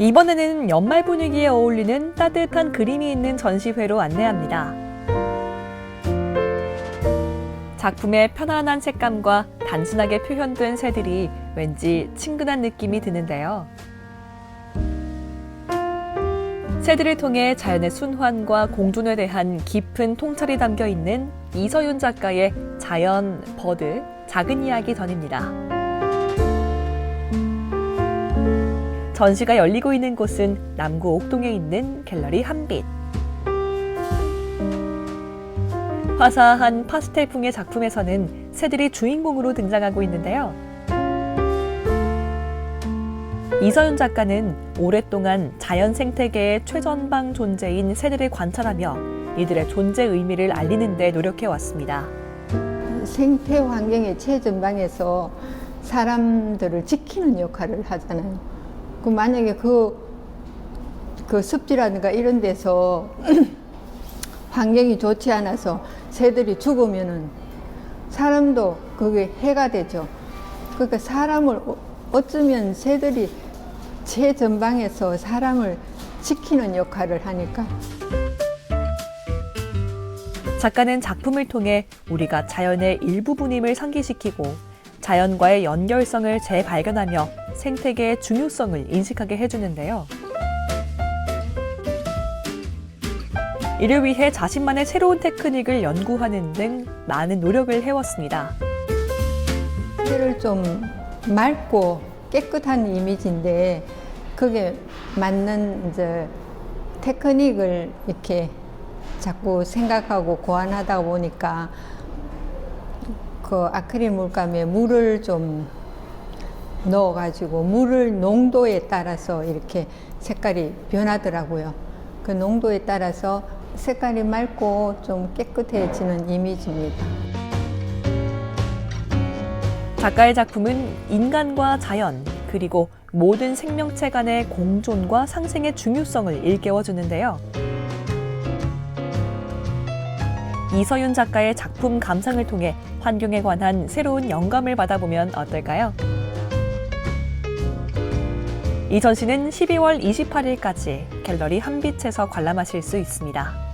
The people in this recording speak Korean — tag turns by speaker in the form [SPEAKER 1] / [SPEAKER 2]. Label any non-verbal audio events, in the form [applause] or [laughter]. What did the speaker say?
[SPEAKER 1] 이번에는 연말 분위기에 어울리는 따뜻한 그림이 있는 전시회로 안내합니다. 작품의 편안한 색감과 단순하게 표현된 새들이 왠지 친근한 느낌이 드는데요. 새들을 통해 자연의 순환과 공존에 대한 깊은 통찰이 담겨 있는 이서윤 작가의 자연, 버드, 작은 이야기 전입니다. 전시가 열리고 있는 곳은 남구 옥동에 있는 갤러리 한빛. 화사한 파스텔풍의 작품에서는 새들이 주인공으로 등장하고 있는데요. 이서윤 작가는 오랫동안 자연 생태계의 최전방 존재인 새들을 관찰하며 이들의 존재 의미를 알리는 데 노력해 왔습니다.
[SPEAKER 2] 생태 환경의 최전방에서 사람들을 지키는 역할을 하잖아요. 그 만약에 그, 그 습지라든가 이런 데서 [clears throat] 환경이 좋지 않아서 새들이 죽으면은 사람도 그게 해가 되죠. 그러니까 사람을 어- 어쩌면 새들이 최전방에서 사람을 지키는 역할을 하니까
[SPEAKER 1] 작가는 작품을 통해 우리가 자연의 일부분임을 상기시키고 자연과의 연결성을 재발견하며 생태계의 중요성을 인식하게 해주는데요. 이를 위해 자신만의 새로운 테크닉을 연구하는 등 많은 노력을 해왔습니다.
[SPEAKER 2] 새를 좀 맑고 깨끗한 이미지인데 그게 맞는 이제 테크닉을 이렇게 자꾸 생각하고 고안하다 보니까 그 아크릴 물감에 물을 좀 넣어가지고 물을 농도에 따라서 이렇게 색깔이 변하더라고요. 그 농도에 따라서 색깔이 맑고 좀 깨끗해지는 이미지입니다.
[SPEAKER 1] 작가의 작품은 인간과 자연, 그리고 모든 생명체 간의 공존과 상생의 중요성을 일깨워주는데요. 이서윤 작가의 작품 감상을 통해 환경에 관한 새로운 영감을 받아보면 어떨까요? 이 전시는 12월 28일까지 갤러리 한빛에서 관람하실 수 있습니다.